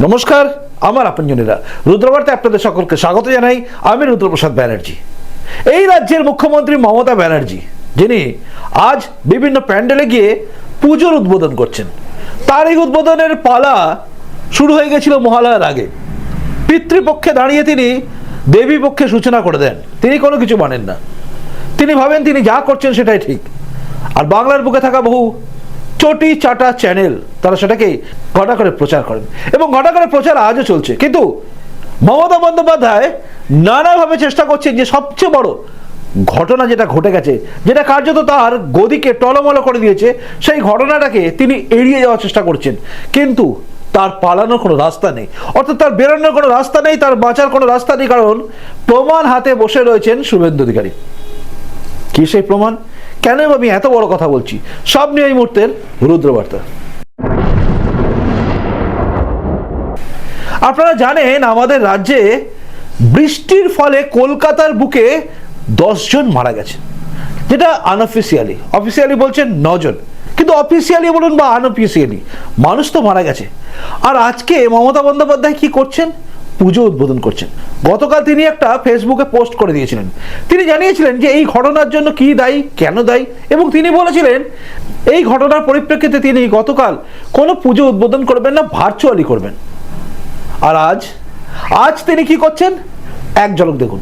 নমস্কার, আমার আপনজনেরা। রুদ্রবার্তে আপনাদের সকলকে স্বাগত জানাই আমি রুদ্রপ্রসাদ ব্যানার্জি। এই রাজ্যের মুখ্যমন্ত্রী মমতা ব্যানার্জি, যিনি আজ বিভিন্ন প্যান্ডেলে গিয়ে পুজোর উদ্বোধন করছেন। তার এই উদ্বোধনের পালা শুরু হয়ে গেছিল মহালয়ার আগে। পিতৃপক্ষে দাঁড়িয়ে তিনি দেবী পক্ষে সূচনা করে দেন। তিনি কোনো কিছু মানেন না। তিনি ভাবেন তিনি যা করছেন সেটাই ঠিক। আর বাংলার বুকে থাকা বহু চটি চাটা চ্যানেল, তারা সেটাকে ঘটা করে প্রচার করেন। এবং ঘটা করে প্রচার আজও চলছে। কিন্তু মমতা বন্দ্যোপাধ্যায় নানাভাবে চেষ্টা করছেন যে সবচেয়ে বড় ঘটনা যেটা ঘটে গেছে, যেটা কার্যত তার গদিকে টলমল করে দিয়েছে, সেই ঘটনাটাকে তিনি এড়িয়ে যাওয়ার চেষ্টা করছেন। কিন্তু তার পালানোর কোনো রাস্তা নেই। অর্থাৎ তার বেরোনোর কোনো রাস্তা নেই, তার বাঁচার কোনো রাস্তা নেই, কারণ প্রমাণ হাতে বসে রয়েছেন শুভেন্দু অধিকারী। কি সেই প্রমাণ? কেন আমি এত বড় কথা বলছি? সব নিয়ে এই মুহূর্তের রুদ্রবার্তা। আপনারা জানেন, আমাদের রাজ্যে বৃষ্টির ফলে কলকাতার বুকে দশজন মারা গেছে যেটা আনঅফিসিয়ালি অফিসিয়ালি বলছেন নজন। কিন্তু অফিসিয়ালি বলুন বা আনঅফিসিয়ালি মানুষ তো মারা গেছে। আর আজকে মমতা বন্দ্যোপাধ্যায় কি করছেন? পুজো উদ্বোধন করছেন। গতকাল তিনি একটা ফেসবুকে পোস্ট করে দিয়েছিলেন। তিনি জানিয়েছিলেন যে এই ঘটনার জন্য কি দায়ী, কেন দায়ী এবং তিনি বলেছিলেন, এই ঘটনার পরিপ্রেক্ষিতে তিনি গতকাল কোনো পুজো উদ্বোধন করবেন না ভার্চুয়ালি করবেন। আর আজ? আজ তিনি কি করছেন? এক ঝলক দেখুন।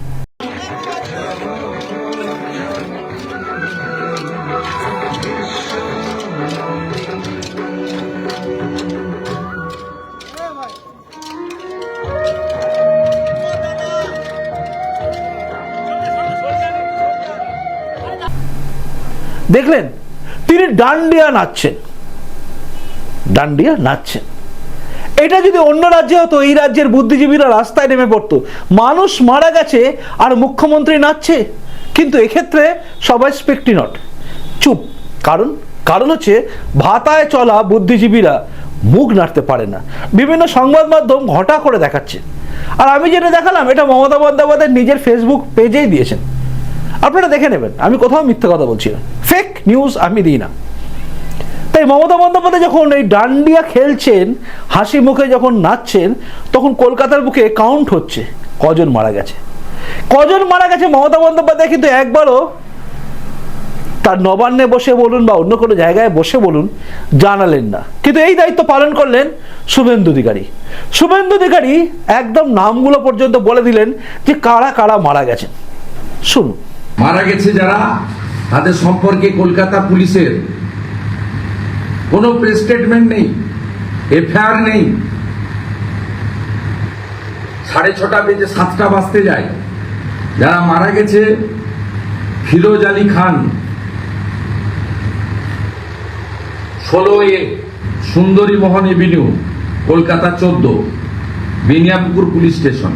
দেখলেন, তিনি ডান্ডিয়া নাচছেন। ডান্ডিয়া নাচছেন। এটা যদি অন্য রাজ্যে হতো, এই রাজ্যের বুদ্ধিজীবীরা রাস্তায় নেমে পড়তো। মানুষ মারা গেছে আর মুখ্যমন্ত্রী নাচছে। কিন্তু এক্ষেত্রে সবাই স্পেক্টি নট। চুপ। কারণ কারণ হচ্ছে, ভাতায় চলা বুদ্ধিজীবীরা মুখ নাড়তে পারে না। বিভিন্ন সংবাদ মাধ্যম ঘটা করে দেখাচ্ছে। আর আমি যেটা দেখালাম, এটা মমতা বন্দ্যোপাধ্যায় নিজের ফেসবুক পেজেই দিয়েছেন। আপনারা দেখে নেবেন, আমি কোথাও মিথ্যা কথা বলছি না। ফেক নিউজ আমি দিই না। তাই মমতা বন্দ্যোপাধ্যায় যখন এই ডান্ডিয়া খেলছেন, হাসি মুখে যখন নাচছেন, তখন কলকাতার বুকে কাউন্ট হচ্ছে, কজন মারা গেছে। কজন মারা গেছে মমতা বন্দ্যোপাধ্যায়? কিন্তু একবারও তার নবান্নে বসে বলুন বা অন্য কোনো জায়গায় বসে বলুন, জানালেন না। কিন্তু এই দায়িত্ব পালন করলেন শুভেন্দু অধিকারী। শুভেন্দু অধিকারী একদম নামগুলো পর্যন্ত বলে দিলেন যে কারা কারা মারা গেছেন। শুনুন। মারা গেছে যারা, তাদের সম্পর্কে কলকাতা পুলিশের কোনো প্রেস স্টেটমেন্ট নেই, এফআইআর নেই। সাড়ে ছটা বেজে সাতটা বাজতে যায়। যারা মারা গেছে, ফিরোজ আলী খান ষোলো এ, সুন্দরী মোহন এভিনিউ, কলকাতা চোদ্দ, বেনিয়াপুকুর পুলিশ স্টেশন।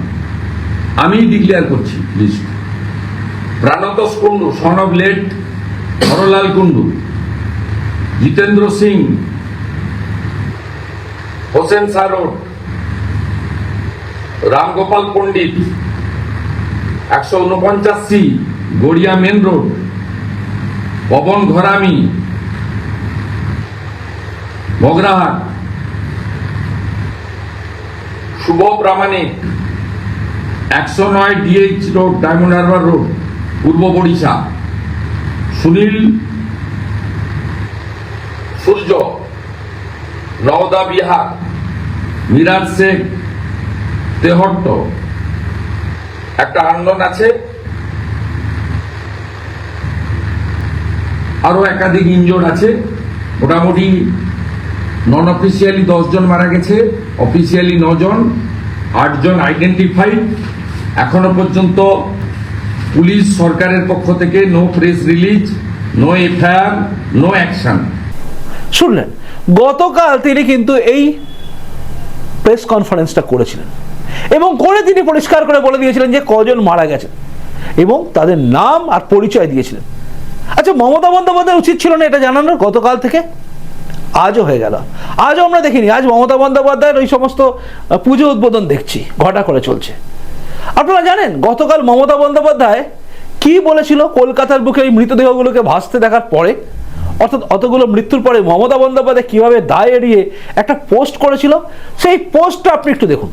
আমি ডিক্লেয়ার করছি list Prantosh Kundu son of late, Harlal Kundu Jitendra Singh, Hossain road Ramgopal Pandit, একশো উনপঞ্চাশ C, Garia main road, Pawan Gharami Magrahat Shubho Pramanik একশো নয় DH road, Diamond Harbour road. Purba Barisha Sunil সূর্য, নওদা বিহার, মিরাজ শেখ তেহট্ট। একটা আন্দোলন আছে। আরও একাধিক ইনজোর আছে। মোটামুটি নন অফিসিয়ালি জন মারা গেছে অফিসিয়ালি নজন, আটজন আইডেন্টিফাইড এখনও পর্যন্ত পুলিশ সরকারের পক্ষ থেকে no press release no FIR no action শুনলেন, গতকাল তিনি কিন্তু এই প্রেস কনফারেন্সটা করেছিলেন। এবং করে তিনি পরিষ্কার করে বলে দিয়েছিলেন যে কজন মারা গেছে এবং তাদের নাম আর পরিচয় দিয়েছিলেন। আচ্ছা মমতা বন্দ্যোপাধ্যায় উচিত ছিল না এটা জানানোর গতকাল থেকে? আজও হয়ে গেল। আজও আমরা দেখিনি। আজ মমতা বন্দ্যোপাধ্যায়ের ওই সমস্ত পুজো উদ্বোধন দেখছি। ঘটা করে চলছে। আপনারা জানেন, গতকাল মমতা বন্দ্যোপাধ্যায় কি বলেছিল কলকাতার বুকে এই মৃতদেহগুলোকে ভাসতে দেখার পরে? অর্থাৎ অতগুলো মৃত্যুর পরে মমতা বন্দ্যোপাধ্যায় কীভাবে দায় এড়িয়ে একটা পোস্ট করেছিল? সেই পোস্টটা আপনি একটু দেখুন।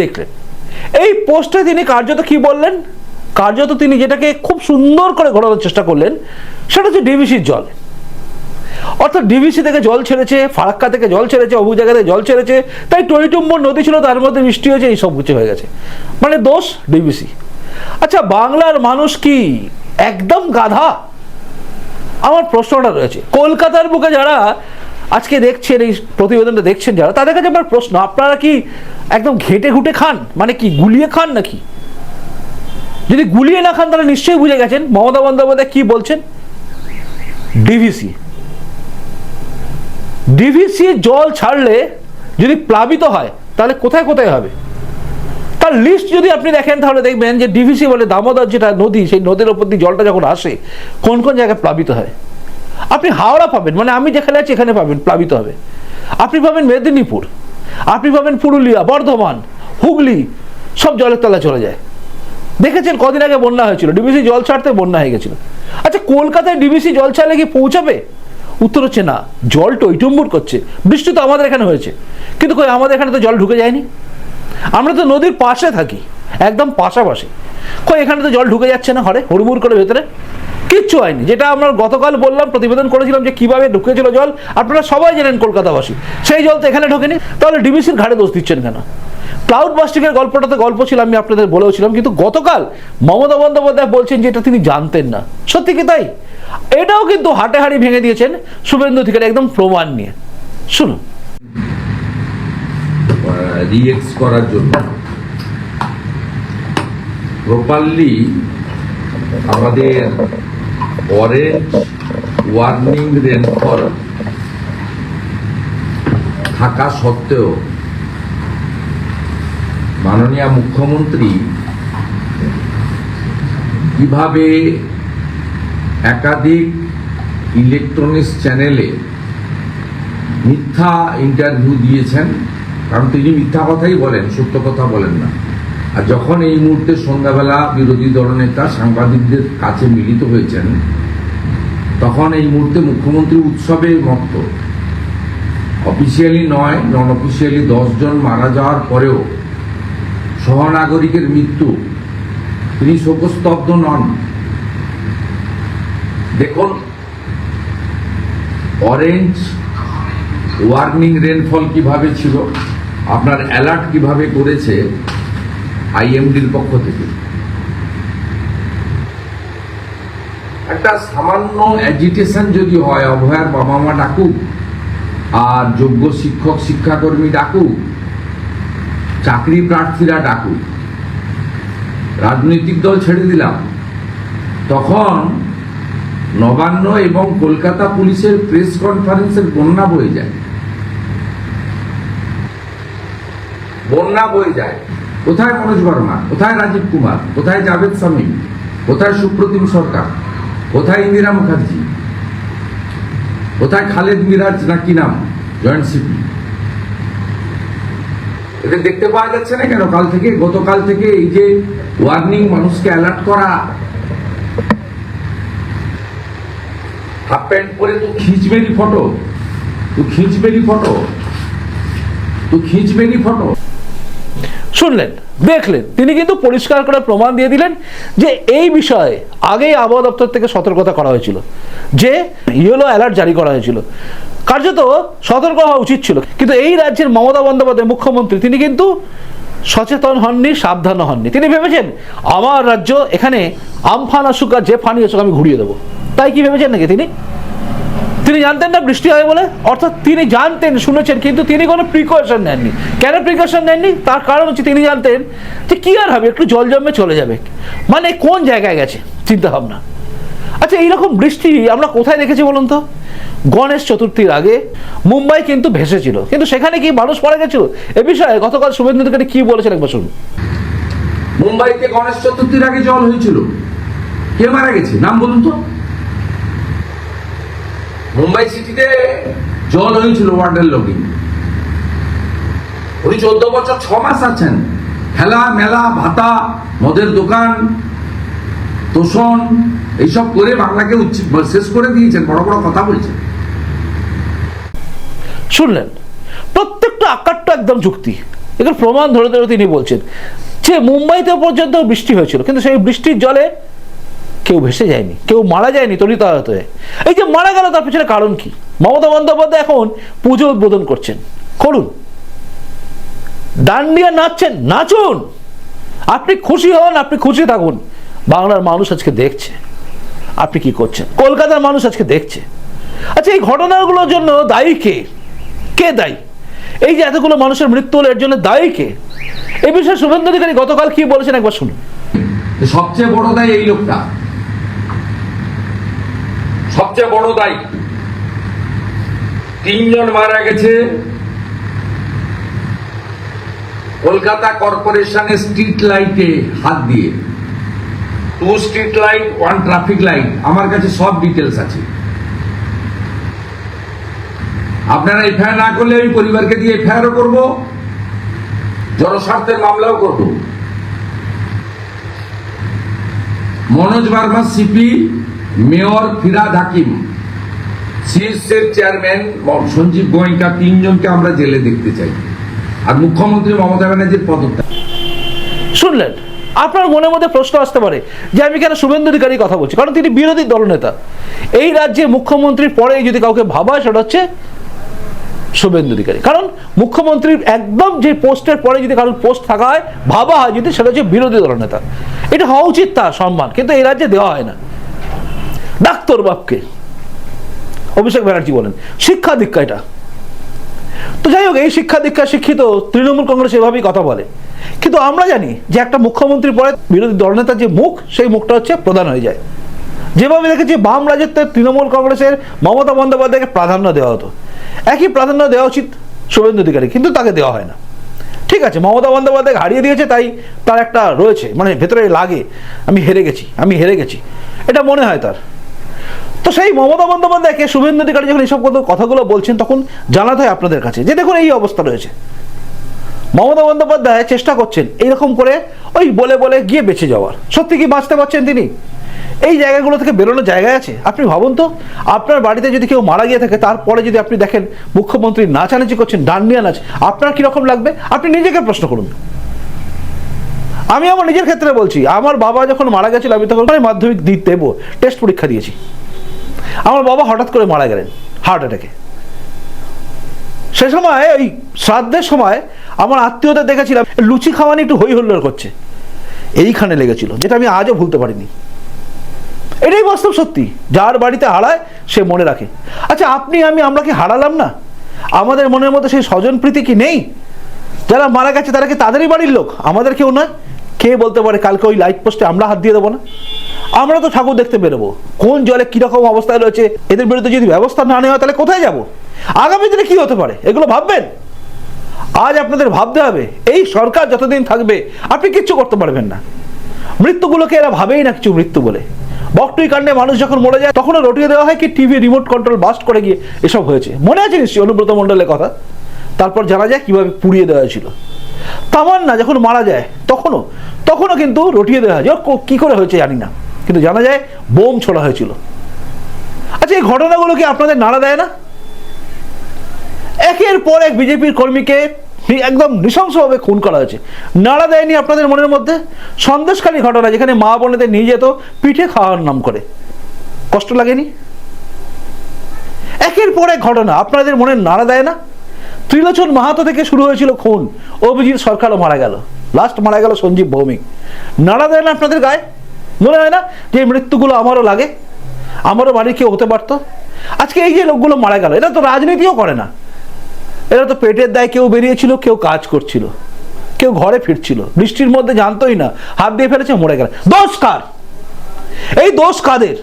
দেখলেন। এই পোস্টে তিনি কার্যত কি বললেন? কার্যত তিনি যেটাকে খুব সুন্দর করে ঘোরানোর চেষ্টা করলেন, সেটা হচ্ছে ডিভিসির জল। অর্থাৎ ডিভিসি থেকে জল ছেড়েছে, ফারাক্কা থেকে জল ছেড়েছে অবু জায়গা থেকে জল ছেড়েছে, তাই টইটুম্বর নদী ছিল, তার মধ্যে বৃষ্টি হয়েছে, এই সব কিছু হয়ে গেছে। মানে দোষ ডিভিসি। আচ্ছা বাংলার মানুষ কি একদম গাধা? আমার প্রশ্নটা রয়েছে। কলকাতার বুকে যারা আজকে দেখছেন, এই প্রতিবেদনটা দেখছেন যারা, তাদের কাছে আমার প্রশ্ন, আপনারা কি একদম ঘেটে ঘুটে খান। মানে কি, গুলিয়ে খান নাকি? যদি গুলিয়ে না খান, তাহলে নিশ্চয়ই বুঝে গেছেন মমতা বন্দ্যোপাধ্যায় কি বলছেন? ডিভিসি ডিভিসি জল ছাড়লে যদি প্লাবিত হয়, তাহলে কোথায় কোথায় হবে? তার লিস্ট যদি আপনি দেখেন, তাহলে দেখবেন যে ডিভিসি বলে দামোদর যেটা নদী, সেই নদীর ওপর দিয়ে জলটা যখন আসে, কোন কোন জায়গায় প্লাবিত হয়? আপনি হাওড়া পাবেন মানে আমি যেখানে আছি, এখানে পাবেন, প্লাবিত হবে। আপনি পাবেন মেদিনীপুর। আপনি পাবেন পুরুলিয়া, বর্ধমান, হুগলি, সব জলের তলায় চলে যায়। দেখেছেন কদিন আগে বন্যা হয়েছিল, ডিবিসি জল ছাড়তে বন্যা হয়ে গেছিল। আচ্ছা কলকাতায় ডিবিসি জল ছাড়লে কি পৌঁছাবে? উত্তর হচ্ছে না। জল টইটুম্বুর করছে। বৃষ্টি তো আমাদের এখানে হয়েছে। কিন্তু কই, আমাদের এখানে তো জল ঢুকে যায়নি। আমরা তো নদীর পাশে থাকি, একদম পাশাপাশি। কই, এখানে তো জল ঢুকে যাচ্ছে না, হরে, হুড়মুড় করে ভেতরে। কিচ্ছু হয়নি। যেটা আমরা গতকাল বললাম, প্রতিবেদন করেছিলাম যে কীভাবে ঢুকেছিল জল, আপনারা সবাই জানেন কলকাতাবাসী। সেই জল তো এখানে ঢোকেনি। তাহলে ডিবিসির ঘাড়ে দোষ দিচ্ছেন কেন? ক্লাউড বাস্টিংয়ের গল্পটা তো গল্প ছিল, আমি আপনাদের বলেওছিলাম, কিন্তু গতকাল মমতা বন্দ্যোপাধ্যায় বলছেন যে এটা তিনি জানতেন না। সত্যি কি তাই? এটাও কিন্তু হাটে হাড়ি ভেঙে দিয়েছেন শুভেন্দু অধিকারী একদম প্রমাণ নিয়ে। শুনুন। করার জন্য। আমাদের অরেঞ্জ ওয়ার্নিং রেনফল থাকা সত্ত্বেও মাননীয় মুখ্যমন্ত্রী কীভাবে একাধিক ইলেকট্রনিক্স চ্যানেলে মিথ্যা ইন্টারভিউ দিয়েছেন? কারণ তিনি মিথ্যা কথাই বলেন, সত্য কথা বলেন না। আর যখন এই মুহূর্তে সন্ধ্যাবেলা বিরোধী দলনেতা সাংবাদিকদের কাছে মিলিত হয়েছেন, তখন এই মুহূর্তে মুখ্যমন্ত্রী উৎসবে মত্ত। অফিসিয়ালি নয় নন অফিসিয়ালি জন মারা যাওয়ার পরেও সহনাগরিকের মৃত্যু, তিনি শোকস্তব্ধ নন। দেখুন অরেঞ্জ ওয়ার্নিং রেনফল কীভাবে ছিল, আপনার অ্যালার্ট কীভাবে করেছে আইএমডির পক্ষ থেকে। একটা সামান্য অ্যাজিটেশন যদি হয়, অভয়ার বাবা মা ডাকুক, আর যোগ্য শিক্ষক, শিক্ষাকর্মী ডাকুক, চাকরি প্রার্থীরা ডাকুক, রাজনৈতিক দল ছেড়ে দিলাম, তখন নবান্ন এবং কলকাতা পুলিশের প্রেস কনফারেন্সের বন্যা বয়ে যায়। বন্যা বয়ে যায়। কোথায় মনোজ বর্মা? কোথায় রাজীব কুমার? কোথায় জাভেদ সামিম কোথায় সুপ্রতিম সরকার? কোথায় ইন্দিরা মুখার্জি? কোথায় খালেদ মিরাজ না কি নাম? Joint CP. এটা দেখতে পাওয়া যাচ্ছে না কেন? কাল থেকে, গতকাল থেকে এই যে ওয়ার্নিং মানুষকে অ্যালার্ট করা। হাফ প্যান্ট পরে তো খিঁচবেনি ফটো তো খিঁচবেনি ফটো তো খিঁচবেনি ফটো শুনলেন, দেখলেন। তিনি কিন্তু পরিষ্কার করে প্রমাণ দিয়ে দিলেন যে এই বিষয়ে আগেই আবহাওয়া দপ্তর থেকে সতর্কতা করা হয়েছিল, যে ইয়েলো অ্যালার্ট জারি করা হয়েছিল। কার্যত সতর্ক হওয়া উচিত ছিল। কিন্তু এই রাজ্যের মমতা বন্দ্যোপাধ্যায় মুখ্যমন্ত্রী, তিনি কিন্তু সচেতন হননি, সাবধান হননি। তিনি ভেবেছেন, আমার রাজ্য এখানে আমফান আসুক আর যে ফানি আসুক, আমি ঘুরিয়ে দেবো। তাই কি ভেবেছেন নাকি তিনি? তিনি জানতেন না, বৃষ্টি হবে বলে। অর্থাৎ তিনি জানতেন, শুনেছেন, কিন্তু তিনি কোনো প্রিকশন নেননি। কেন প্রিকশন নেননি? তার কারণ হচ্ছে তিনি জানতেন যে কি আর হবে, একটু জল জমে চলে যাবে। মানে কোন জায়গায় গেছে? চিন্তা ভাবনা। আচ্ছা এইরকম বৃষ্টি আমরা কোথায় দেখেছি বলুন তো? গণেশ চতুর্থীর আগে মুম্বাই কিন্তু ভেসেছিল। কিন্তু সেখানে কি মানুষ মারা গেছিল? এ বিষয়ে গতকাল শুভেন্দু অধিকারী কি বলেছেন একবার শুনুন। মুম্বাইতে গণেশ চতুর্থীর আগে জল হয়েছিল। কে মারা গেছে? নাম বলুন তো। মুম্বাই সিটিতে জল হয়েছিল ওয়াটার লগিং। উনি চোদ্দ বছর ছ মাস আছেন। খেলা, মেলা, ভাতা, মদের দোকান, তোষণ, এইসব করে বাংলাকে শেষ করে দিয়েছেন, বড় বড় কথা বলছেন। শুনলেন? প্রত্যেকটা আকারটা একদম যুক্তি। এখানে প্রমাণ ধরে ধরে তিনি বলছেন যে মুম্বাইতে পর্যন্ত বৃষ্টি হয়েছিল, কিন্তু সেই বৃষ্টির জলে কেউ ভেসে যায়নি, কেউ মারা যায়নি তরিত আহত হয়ে এই যে মারা গেল, তার পিছনে কারণ কি? মমতা বন্দ্যোপাধ্যায় এখন পুজো উদ্বোধন করছেন। করুন। ডান্ডিয়া নাচছেন, নাচুন। আপনি খুশি হন, আপনি খুশি থাকুন। বাংলার মানুষ আজকে দেখছে। আপনি কি করছেন? কলকাতার মানুষ আজকে দেখছে। আচ্ছা এই ঘটনাগুলোর জন্য দায়ী কে? কে দায়ী? এই যে এতগুলো মানুষের মৃত্যু হলো, এর জন্য দায়ী কে? এই বিষয়ে শুভেন্দু অধিকারী গতকাল কি বলেছেন একবার শুনুন। সবচেয়ে বড় দায় এই লোকটা। সবচেয়ে বড় দায়। তিনজন মারা গেছে। কলকাতা কর্পোরেশনের স্ট্রিট লাইটে হাত দিয়ে। Two street light, one traffic light. আমার কাছে সব ডিটেলস আছে। আপনারা এফআইআর না করলে আমি পরিবারকে দিয়ে এফআইআরও করব, জনস্বার্থের মামলাও করব। মনোজ বার্মা, সিপি মেয়র ফিরাদ হাকিম সিএসের চেয়ারম্যান সঞ্জীব গোয়েঙ্কা তিনজনকে আমরা জেলে দেখতে চাই। আর মুখ্যমন্ত্রী মমতা ব্যানার্জির পদত্যাগ। শুনলেন? আপনার মনের মধ্যে প্রশ্ন আসতে পারে যে আমি কেন শুভেন্দু অধিকারী কথা বলছি? কারণ তিনি বিরোধী দলনেতা। এই রাজ্যে মুখ্যমন্ত্রীর পরে যদি কাউকে ভাবা সেটা হচ্ছে শুভেন্দু অধিকারী। কারণ মুখ্যমন্ত্রীর একদম যে পোস্টের পরে যদি কারোর পোস্ট থাকা হয়, ভাবা হয় যদি, সেটা হচ্ছে বিরোধী দলনেতা। এটা হওয়া উচিত তার সম্মান, কিন্তু এই রাজ্যে দেওয়া হয় না। ডাক্তার বাপকে। অভিষেক ব্যানার্জি বলেন, শিক্ষা দীক্ষা এটা। তো যাই হোক, এই শিক্ষা দীক্ষা শিক্ষিত তৃণমূল কংগ্রেস এভাবেই কথা বলে। কিন্তু আমরা জানি যে একটা মুখ্যমন্ত্রী পরে বিরোধী দলনেতার যে মুখ, সেই মুখটা হচ্ছে প্রধান হয়ে যায়। যেভাবে দেখেছি বাম রাজত্বের তৃণমূল কংগ্রেসের মমতা বন্দ্যোপাধ্যায়কে প্রাধান্য দেওয়া হতো। একই প্রাধান্য দেওয়া উচিত শুভেন্দু অধিকারী, কিন্তু তাকে দেওয়া হয় না। ঠিক আছে, মমতা বন্দ্যোপাধ্যায় হারিয়ে দিয়েছে, তাই তার একটা রয়েছে মানে ভেতরে লাগে। আমি হেরে গেছি, আমি হেরে গেছি। এটা মনে হয় তার। তো সেই মমতা বন্দ্যোপাধ্যায়কে শুভেন্দু অধিকারী যখন এইসব কথা- কথাগুলো বলছেন, তখন জানাতে হয় আপনাদের কাছে যে দেখুন এই অবস্থা রয়েছে। মমতা বন্দ্যোপাধ্যায় চেষ্টা করছেন এইরকম করে ওই বলে বলে গিয়ে বেঁচে যাওয়ার। সত্যি কি বাঁচতে পারছেন তিনি? এই জায়গাগুলো থেকে বেরোনোর জায়গায় আছে। আপনি ভাবুন তো, আপনার বাড়িতে যদি কেউ মারা গিয়ে থাকে, তারপরে যদি আপনি দেখেন মুখ্যমন্ত্রী নাচানাচি করছেন, ডান্ডিয়া নাচ আপনার কীরকম লাগবে? আপনি নিজেকে প্রশ্ন করুন। আমি আমার নিজের ক্ষেত্রে বলছি, আমার বাবা যখন মারা গেছিল, আমি তখন মাধ্যমিক দিতে দেবো, টেস্ট পরীক্ষা দিয়েছি। আমার বাবা হঠাৎ করে মারা গেলেন হার্ট অ্যাটাকে সে সময় ওই শ্রাদ্ধের সময় আমার আত্মীয়দের দেখেছিলাম, লুচি খাওয়ানি একটু হই করছে। এইখানে লেগেছিল, যেটা আমি আজও ভুলতে পারিনি। এটাই বাস্তব সত্যি, যার বাড়িতে হারায়, সে মনে রাখে। আচ্ছা আপনি, আমি, আমরা কি হারালাম না? আমাদের মনের মধ্যে সেই স্বজন প্রীতি কি নেই? যারা মারা গেছে, তারা কি তাদেরই বাড়ির লোক? আমাদের কেউ নয়? কে বলতে পারে, কালকে ওই লাইট পোস্টে আমরা হাত দিয়ে দেবো না? আমরা তো ঠাকুর দেখতে বেরোবো। কোন জলে কীরকম অবস্থায় রয়েছে, এদের বিরুদ্ধে যদি ব্যবস্থা না নেওয়া তাহলে কোথায় যাব? আগামী দিনে কি হতে পারে? এগুলো ভাববেন? আজ আপনাদের ভাবতে হবে, এই সরকার যতদিন থাকবে, আপনি কিচ্ছু করতে পারবেন না। মৃত্যুগুলোকে এরা ভাবেই না কিছু মৃত্যু বলে। বকটুই কাণ্ডে মানুষ যখন মরে যায়, তখনও রটিয়ে দেওয়া হয় কি টিভি রিমোট কন্ট্রোল বাস্ট করে গিয়ে এসব হয়েছে। মনে আছে নিশ্চয়ই অনুব্রত মণ্ডলের কথা? তারপর জানা যায় কীভাবে পুড়িয়ে দেওয়া হয়েছিল। তামান্না যখন মারা যায়, তখনও তখনও কিন্তু রটিয়ে দেওয়া হয়। কি করে হয়েছে জানি না। কিন্তু জানা যায় বোম ছোড়া হয়েছিল। আচ্ছা এই ঘটনাগুলো কি আপনাদের নাড়া দেয় না? একের পর এক বিজেপির কর্মীকে একদম নৃশংসভাবে খুন করা হয়েছে। নাড়া দেয়নি আপনাদের মনের মধ্যে? সন্দেশকারী ঘটনা যেখানে মা বোনেদের নিয়ে যেত, পিঠে খাওয়ার নাম করে। কষ্ট লাগেনি? একের পর এক ঘটনা আপনাদের মনে নাড়া দেয় না? ত্রিলোচন মাহাতো থেকে শুরু হয়েছিল খুন। অভিজিৎ সরকারও মারা গেল। লাস্ট মারা গেল সঞ্জীব ভৌমিক। নাড়া দেয় না আপনাদের গায়ে? মনে হয় না যে মৃত্যুগুলো আমারও লাগে? আমারও বাড়ির কেউ হতে পারতো? আজকে এই যে লোকগুলো মারা গেল, এরা তো রাজনীতিও করে না। এরা তো পেটের দায় কেউ বেরিয়েছিল, কেউ কাজ করছিল, কেউ ঘরে ফিরছিল, বৃষ্টির মধ্যে জানতোই না, হাত দিয়ে ফেলেছে, মরে গেল। দোষ কার? এই দোষ কাদের?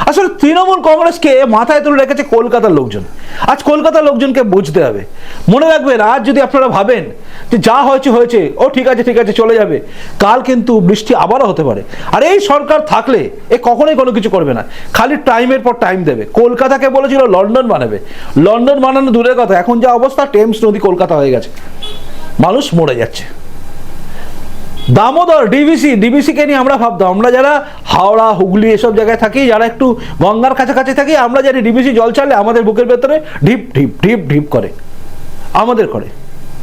আসলে তৃণমূল কংগ্রেসকে মাথায় তুলে রেখেছে কলকাতার লোকজন। আজ কলকাতার লোকজনকে বুঝতে হবে। মনে রাখবেন আজ যদি আপনারা ভাবেন যে যা হয়েছে হয়েছে, ও ঠিক আছে ঠিক আছে, চলে যাবে, কাল কিন্তু বৃষ্টি আবারও হতে পারে। আর এই সরকার থাকলে এ কখনোই কোনো কিছু করবে না। খালি টাইমের পর টাইম দেবে। কলকাতাকে বলেছিল লন্ডন বানাবে। লন্ডন বানানো দূরের কথা। এখন যা অবস্থা, টেমস নদী কলকাতা হয়ে গেছে। মানুষ মরে যাচ্ছে। দামোদর ডিবিসি ডিবিসিকে নিয়ে আমরা ভাবতাম। আমরা যারা হাওড়া, হুগলি এসব জায়গায় থাকি, যারা একটু গঙ্গার কাছাকাছি থাকি, আমরা জানি ডিবিসি জল চালে আমাদের বুকের ভেতরে ঢিপ ঢিপ ঢিপ ঢিপ করে। আমাদের করে।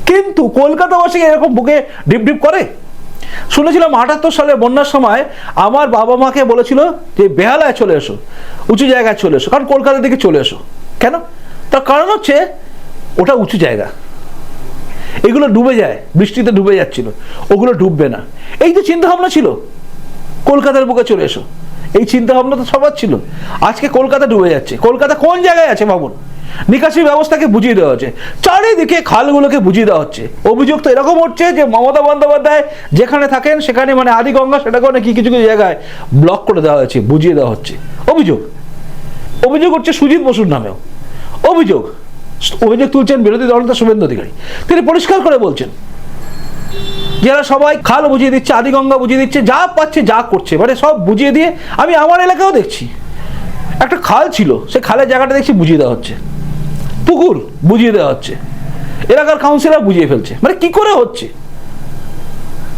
কিন্তু কলকাতাবাসী এরকম বুকে ঢিপ ঢিপ করে? শুনেছিলাম আটাত্তর সালে বন্যার সময় আমার বাবা মাকে বলেছিল যে, বেহালায় চলে এসো, উঁচু জায়গায় চলে এসো, কারণ কলকাতার দিকে চলে এসো। কেন? তার কারণ হচ্ছে, ওটা উঁচু জায়গা। এগুলো ডুবে যায়, বৃষ্টিতে ডুবে যাচ্ছিল, ওগুলো ডুববে না। এই তো চিন্তা ভাবনা ছিল, কলকাতার বুকে চলে এসো। এই চিন্তা ভাবনা তো সবার ছিল। আজকে কলকাতা ডুবে যাচ্ছে। কলকাতা কোন জায়গায় আছে, ভাবুন? নিকাশি ব্যবস্থাকে বুঝিয়ে দেওয়া হচ্ছে। চারিদিকে খালগুলোকে বুঝিয়ে দেওয়া হচ্ছে। অভিযোগ তো এরকম হচ্ছে যে মমতা বন্দ্যোপাধ্যায় যেখানে থাকেন, সেখানে মানে আদিগঙ্গা সেটাকে নাকি কিছু কিছু জায়গায় ব্লক করে দেওয়া হয়েছে, বুঝিয়ে দেওয়া হচ্ছে। অভিযোগ। অভিযোগ হচ্ছে সুজিত বসুর নামেও। অভিযোগ। অভিযোগ তুলছেন বিরোধী দলনেতা শুভেন্দু অধিকারী। তিনি পরিষ্কার করে বলছেন, যারা সবাই খাল বুঝিয়ে দিচ্ছে, আদিগঙ্গা বুঝিয়ে দিচ্ছে, যা পাচ্ছে যা করছে মানে সব বুঝিয়ে দিয়ে আমি আমার এলাকাও দেখছি। একটা খাল ছিল, সে খালের জায়গাটা দেখছি বুঝিয়ে দেওয়া হচ্ছে। পুকুর বুঝিয়ে দেওয়া হচ্ছে। এলাকার কাউন্সিলর বুঝিয়ে ফেলছে। মানে কি করে হচ্ছে?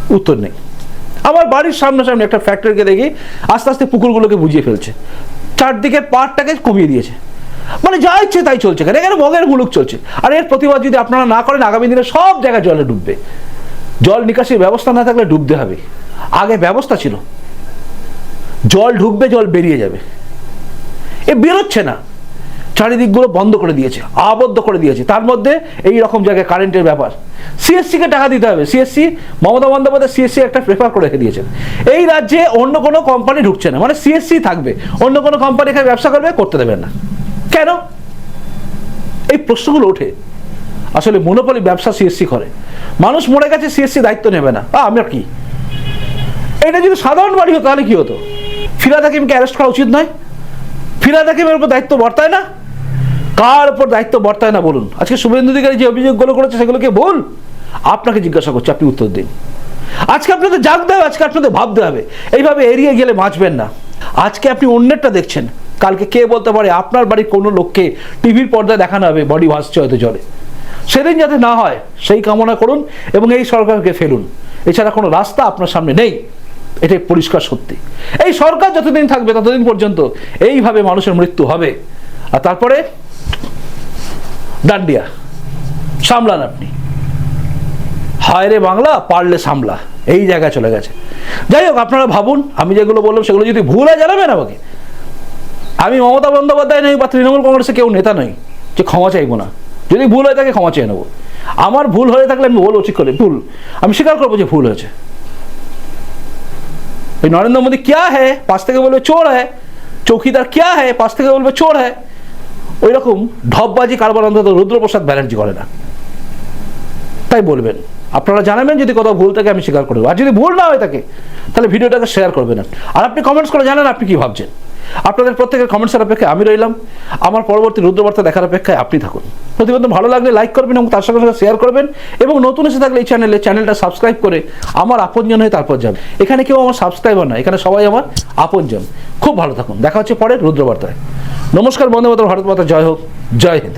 উত্তর নেই। আমার বাড়ির সামনাসামনি একটা ফ্যাক্টরিকে দেখি, আস্তে আস্তে পুকুরগুলোকে বুঝিয়ে ফেলছে। চারদিকের পাড়টাকে কমিয়ে দিয়েছে। মানে যা ইচ্ছে তাই চলছে এখানে। এখানে মগের মুলুক চলছে। আর এর প্রতিবাদ যদি আপনারা না করেন, আগামী দিনে সব জায়গায় জলে ডুববে। জল নিকাশির ব্যবস্থা না থাকলে ডুবতে হবে। আগে ব্যবস্থা ছিল। জল ঢুকবে, জল বেরিয়ে যাবে। এ বেরোচ্ছে না। চারিদিকগুলো বন্ধ করে দিয়েছে, আবদ্ধ করে দিয়েছে। তার মধ্যে এই রকম জায়গায় কারেন্টের ব্যাপার। সিএসসিকে টাকা দিতে হবে। সিএসসি, মমতা বন্দ্যোপাধ্যায় সিএসসি একটা প্রেফার করে রেখে দিয়েছেন। এই রাজ্যে অন্য কোনো কোম্পানি ঢুকছে না। মানে সিএসসি থাকবে। অন্য কোনো কোম্পানি এখানে ব্যবসা করবে, করতে দেবেন না। কেন? এই প্রশ্নগুলো ওঠে। আসলে মনোপলি ব্যবসা সিএসসি করে। মানুষ মরে গেছে সিএসসি দায়িত্ব নেবে না। আমরা কি? এটা যদি সাধারণ বাড়ি হতো, তাহলে কি হতো? ফিরাদ হাকিমকে অ্যারেস্ট করা উচিত নয়। ফিরাদ হাকিমের উপর দায়িত্ব বর্তায় না। কার উপর দায়িত্ব বর্তায় না, বলুন। আজকে শুভেন্দু অধিকারী যে অভিযোগগুলো করেছে, সেগুলোকে ভুল আপনাকে জিজ্ঞাসা করছি, আপনি উত্তর দিন। আজকে আপনাদের জাগতে হবে, আজকে আপনাদের ভাবতে হবে। এইভাবে এড়িয়ে গেলে বাঁচবেন না। আজকে আপনি অন্যেরটা দেখছেন। কালকে কে বলতে পারে? আপনার বাড়ির কোনো লোককে টিভির পর্দায় দেখানো হবে বডি ভাসছে হয়তো জলে সেদিন যাতে না হয়, সেই কামনা করুন এবং এই সরকারকে ফেলুন। এছাড়া কোনো রাস্তা আপনার সামনে নেই। এটাই পরিষ্কার সত্যি। এই সরকার যতদিন থাকবে ততদিন পর্যন্ত এইভাবে মানুষের মৃত্যু হবে। আর তারপরে ডান্ডিয়া। সামলান আপনি। হায় রে বাংলা, পারলে সামলা। এই জায়গায় চলে গেছে। যাই হোক, আপনারা ভাবুন, আমি যেগুলো বললাম সেগুলো যদি ভুল হয় জানাবেন আমাকে। আমি মমতা বন্দ্যোপাধ্যায় নই বা তৃণমূল কংগ্রেসে কেউ নেতা নই, যে ক্ষমা চাইব না। যদি ভুল হয়ে থাকে ক্ষমা চেয়ে নেব। আমার ভুল হয়ে থাকলে আমি বলব, ঠিক করে ভুল। আমি স্বীকার করব যে ভুল হয়েছে। ওই নরেন্দ্র মোদী ক্যা হ্যাঁ পাশ থেকে বলবে চোর হ্যাঁ চৌকিদার ক্যা হ্যাঁ পাশ থেকে বলবে চোর হ্যাঁ ওই রকম ঢপবাজি কারবার অন্তত রুদ্রপ্রসাদ ব্যানার্জি করে না। তাই বলবেন। আপনারা জানাবেন যদি কোথাও ভুল থাকে আমি স্বীকার করে দেবো। আর যদি ভুল না হয়ে থাকে তাহলে ভিডিওটাকে শেয়ার করবেন। আর আপনি কমেন্টস করে জানান আপনি কি ভাবছেন। আপনাদের প্রত্যেকের কমেন্টসের অপেক্ষায় আমি রইলাম। আমার পরবর্তী রুদ্রবার্তা দেখার অপেক্ষায় আপনি থাকুন। প্রতিবেদন ভালো লাগলে লাইক করবেন এবং তার সঙ্গে সঙ্গে শেয়ার করবেন এবং নতুন এসে থাকলে এই চ্যানেলে চ্যানেলটা সাবস্ক্রাইব করে আমার আপনজন হয়ে তারপর যাবে এখানে কেউ আমার সাবস্ক্রাইবার নয়, এখানে সবাই আমার আপনজন। খুব ভালো থাকুন। দেখা হচ্ছে পরে রুদ্রবার্তায়। নমস্কার বন্ধু মাতরম, ভারত মাতা, জয় হোক, জয় হিন্দ।